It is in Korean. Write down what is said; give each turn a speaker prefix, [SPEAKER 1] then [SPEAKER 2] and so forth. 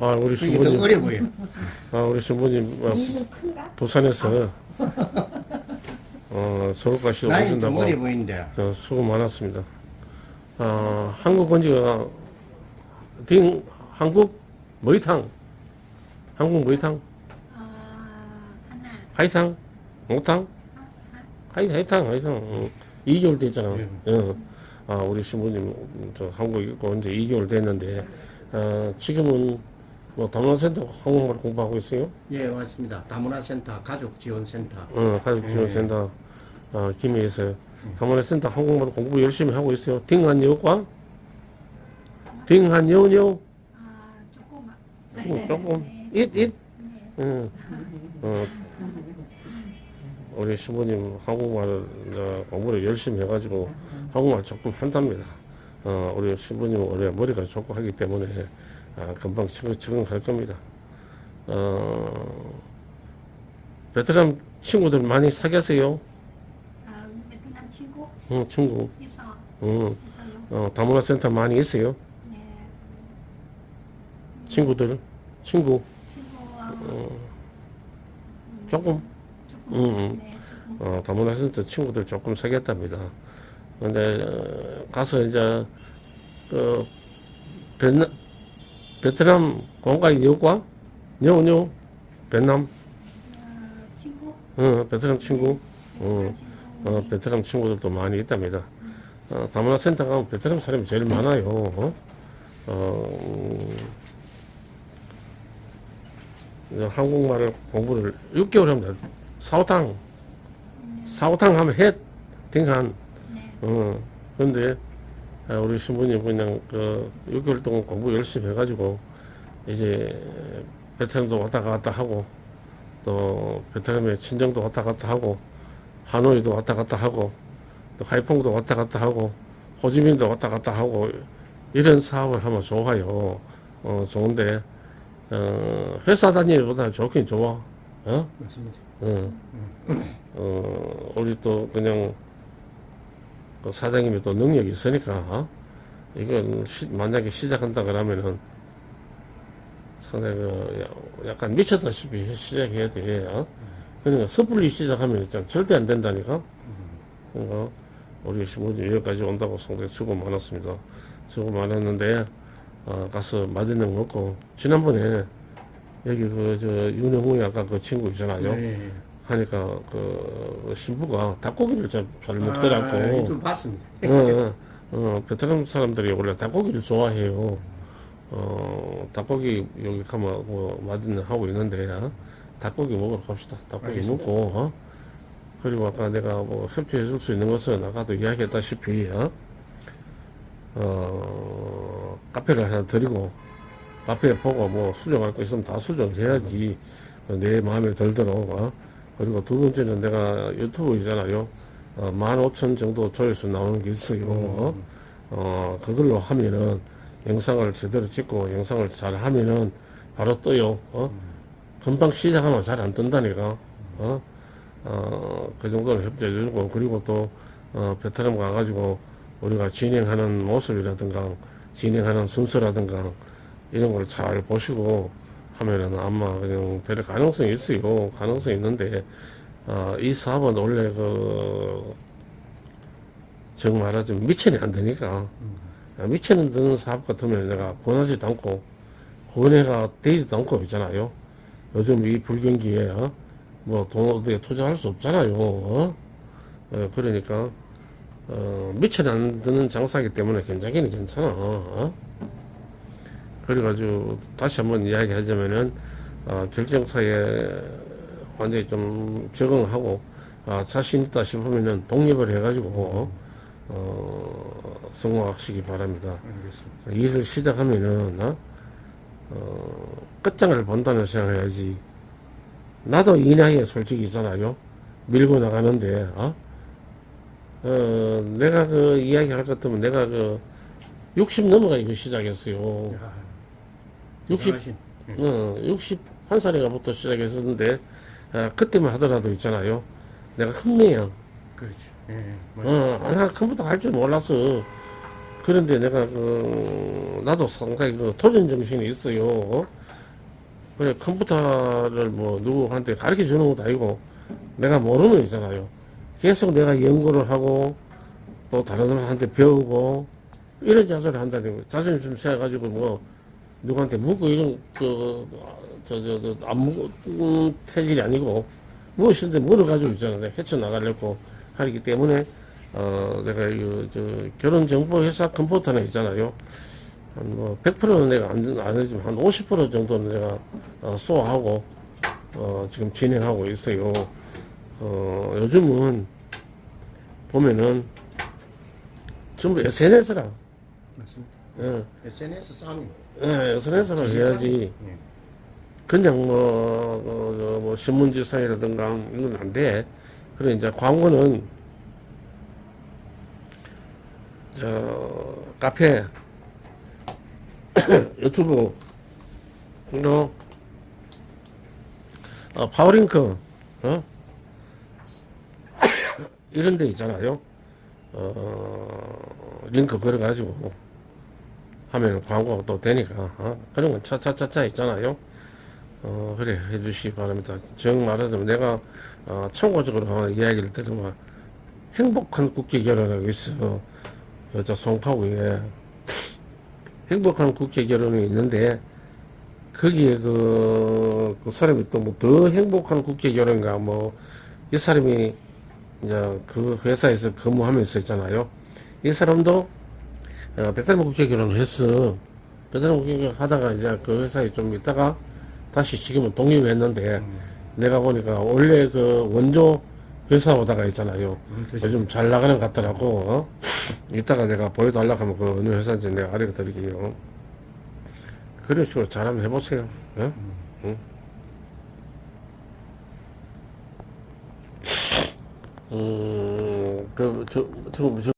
[SPEAKER 1] 아 우리
[SPEAKER 2] 그게 더
[SPEAKER 1] 신부님,
[SPEAKER 2] 어려 보여.
[SPEAKER 1] 아 우리 신부님 아,
[SPEAKER 3] 큰가?
[SPEAKER 1] 부산에서 어 서울까지
[SPEAKER 2] 나이 좀
[SPEAKER 1] 오신다고
[SPEAKER 2] 어려 보이는데.
[SPEAKER 1] 저 수고 많았습니다. 아 한국 건지가 딩 한국 머리탕, 한국 머리탕,
[SPEAKER 3] 아, 하나.
[SPEAKER 1] 하이탕, 목탕, 하이 하이탕, 하이탕. 응. 2개월 됐잖아.
[SPEAKER 2] 예.
[SPEAKER 1] 응. 아 우리 신부님 음, 저 한국 있고 이제 2개월 됐는데 어, 지금은 뭐 다문화센터 한국말 공부하고 있어요.
[SPEAKER 2] 예, 맞습니다. 다문화센터, 가족지원센터.
[SPEAKER 1] 어, 가족지원센터 어, 김해에서 다문화센터 한국말 공부 열심히 하고 있어요. 딩한여과 딩한 여녀
[SPEAKER 3] 아, 조금만.
[SPEAKER 1] 조금 조금 itit 응. 어, 우리 신부님 한국말 어, 공부를 열심히 해가지고 한국말 조금 한답니다. 어, 우리 신부님은 원래 머리가 좋고 하기 때문에 아, 금방 적응, 적응할 겁니다. 어, 베트남 친구들 많이 사귀었어요.
[SPEAKER 3] 아, 베트남 친구
[SPEAKER 1] 응, 친구.
[SPEAKER 3] 있어.
[SPEAKER 1] 응,
[SPEAKER 3] 있어요.
[SPEAKER 1] 어, 다문화 센터 많이 있어요.
[SPEAKER 3] 네.
[SPEAKER 1] 친구들, 친구
[SPEAKER 3] 친구 어,
[SPEAKER 1] 조금.
[SPEAKER 3] 조금. 네, 조금.
[SPEAKER 1] 어, 다문화센터 친구들 조금 사귀었답니다. 근데 어, 가서 이제 그 베트남, 베트남 공간 여과 여녀 베트남
[SPEAKER 3] 어,
[SPEAKER 1] 베트남 친구 어. 어, 베트남 친구들도 많이 있답니다. 어, 다문화센터 가면 베트남 사람이 제일 많아요. 어, 어, 음, 한국말을 공부를 6개월 하면 돼. 사오탕 사오탕 하면 해 딩한
[SPEAKER 3] 네.
[SPEAKER 1] 어, 근데 아, 우리 신부님 그냥 그 6개월 동안 공부 열심히 해가지고 이제 베트남도 왔다 갔다 하고 또 베트남의 친정도 왔다 갔다 하고 하노이도 왔다 갔다 하고 또 하이퐁도 왔다 갔다 하고 호지민도 왔다 갔다 하고 이런 사업을 하면 좋아요. 어, 좋은데 어, 회사 다니기보다 좋긴 좋아. 어?
[SPEAKER 2] 맞습니다.
[SPEAKER 1] 어, 어, 우리 또 그냥 그 사장님이 또 능력이 있으니까 어? 이건 시- 만약에 시작한다 그러면은 상당히 그 야- 약간 미쳤다시피 시작해야 돼. 어? 그러니까 섣불리 시작하면 진짜 절대 안 된다니까. 그러니까 우리 신부님 여기까지 온다고 상당히 수고 많았습니다. 수고 많았는데 어, 가서 맛있는 거 먹고 지난번에 여기 그 저 윤영웅이 아까 그 친구 있잖아요.
[SPEAKER 2] 네.
[SPEAKER 1] 하니까 그 신부가 닭고기를 잘, 잘
[SPEAKER 2] 아,
[SPEAKER 1] 먹더라고.
[SPEAKER 2] 좀 봤습니다.
[SPEAKER 1] 어, 어, 어, 베트남 사람들이 원래 닭고기를 좋아해요. 어, 닭고기 여기 가면 뭐 맛있는 하고 있는데 어? 닭고기 먹으러 갑시다. 닭고기
[SPEAKER 2] 알겠습니다.
[SPEAKER 1] 먹고 어? 그리고 아까 내가 뭐 협조해 줄 수 있는 것은 아까도 이야기했다시피 어? 어, 카페를 하나 드리고 카페에 보고 뭐 수정할 거 있으면 다 수정해야지 어, 내 마음에 들도록 어? 그리고 두 번째는 내가 유튜브 있잖아요 어, 15,000 정도 조회수 나오는 게 있어요 어? 어, 그걸로 하면은 영상을 제대로 찍고 영상을 잘 하면은 바로 떠요 어? 금방 시작하면 잘 안 뜬다니까 어? 어, 그 정도는 협조해 주고 그리고 또 어, 베트남 가가지고 우리가 진행하는 모습이라든가 진행하는 순서라든가 이런 걸 잘 보시고 하면은 아마 그냥 될 가능성이 있어요. 가능성이 있는데 어, 이 사업은 원래 그 정말 말하자면 미천이 안 되니까 아, 미천은 드는 사업 같으면 내가 권하지도 않고 권해가 되지도 않고 있잖아요. 요즘 이 불경기에 어? 뭐 돈 어디에 투자할 수 없잖아요. 어? 어, 그러니까 어, 미천 안 드는 장사기 때문에 굉장히 괜찮아. 어? 그래가지고 다시 한번 이야기하자면은 어, 결정사에 완전히 좀 적응하고 아, 자신 있다 싶으면은 독립을 해가지고 어, 어, 성공하시기 바랍니다.
[SPEAKER 2] 알겠습니다.
[SPEAKER 1] 일을 시작하면은 어? 어, 끝장을 본다는 생각해야지. 나도 이 나이에 솔직히 있잖아요. 밀고 나가는데 어? 어, 내가 그 이야기 할 것 같으면 내가 그 60 넘어가 이거 시작했어요.
[SPEAKER 2] 야,
[SPEAKER 1] 60
[SPEAKER 2] 대단하신.
[SPEAKER 1] 어, 61살인가부터 시작했었는데, 아, 그때만 하더라도 있잖아요. 내가 컴네요.
[SPEAKER 2] 그렇죠. 예, 맞습니다.
[SPEAKER 1] 어, 나 컴퓨터 할 줄 몰랐어. 그런데 내가 그 나도 상당히 그 도전 정신이 있어요. 그래 컴퓨터를 뭐 누구한테 가르쳐 주는 것도 아니고 내가 모르는 거 있잖아요. 계속 내가 연구를 하고 또 다른 사람한테 배우고 이런 자세를 한다는 거. 자존심 세가지고 뭐 누구한테 묻고 이런 그저저저안 묻고 음, 체질이 아니고 무엇인데 물어가지고 있잖아. 내가 헤쳐나가려고 하기 때문에 어 내가 이저 결혼 정보 회사 컴퓨터는 있잖아요. 한뭐 100%는 내가 안, 안 하지만 한 50% 정도는 내가 어, 소화하고 어, 지금 진행하고 있어요. 어, 요즘은 보면은 전부 SNS라.
[SPEAKER 2] 맞습니다.
[SPEAKER 1] 예,
[SPEAKER 2] SNS 싸움이.
[SPEAKER 1] 예, SNS라 해야지.
[SPEAKER 2] 예.
[SPEAKER 1] 그냥 뭐, 어, 저 뭐, 신문지상이라든가 이건 안 돼. 그래, 이제 광고는, 저, 카페, 유튜브, 또, 어, 파워링크, 어? 이런 데 있잖아요. 어, 링크 걸어가지고 하면 광고가 또 되니까, 어? 그런 건 차차차차 있잖아요. 어, 그래, 해주시기 바랍니다. 정 말하자면 내가, 어, 참고적으로 하나 이야기를 들으면, 행복한 국제 결혼하고 있어. 여자 송파구에. 행복한 국제 결혼이 있는데, 거기에 그, 그 사람이 또 뭐 더 행복한 국제 결혼인가, 뭐, 이 사람이, 이제 그 회사에서 근무하면서 있잖아요. 이 사람도, 어, 베트남 국제 결혼을 했어. 베트남 국제 결혼 하다가 이제 그 회사에 좀 있다가, 다시 지금은 독립했는데 내가 보니까 원래 그 원조 회사 오다가 있잖아요. 요즘 잘 나가는 것 같더라고. 어? 이따가 내가 보여달라고 하면 그 어느 회사인지 내가 알려드릴게요. 그런 식으로 잘 한번 해보세요. 어? 응? 음, 그, 저, 저, 저,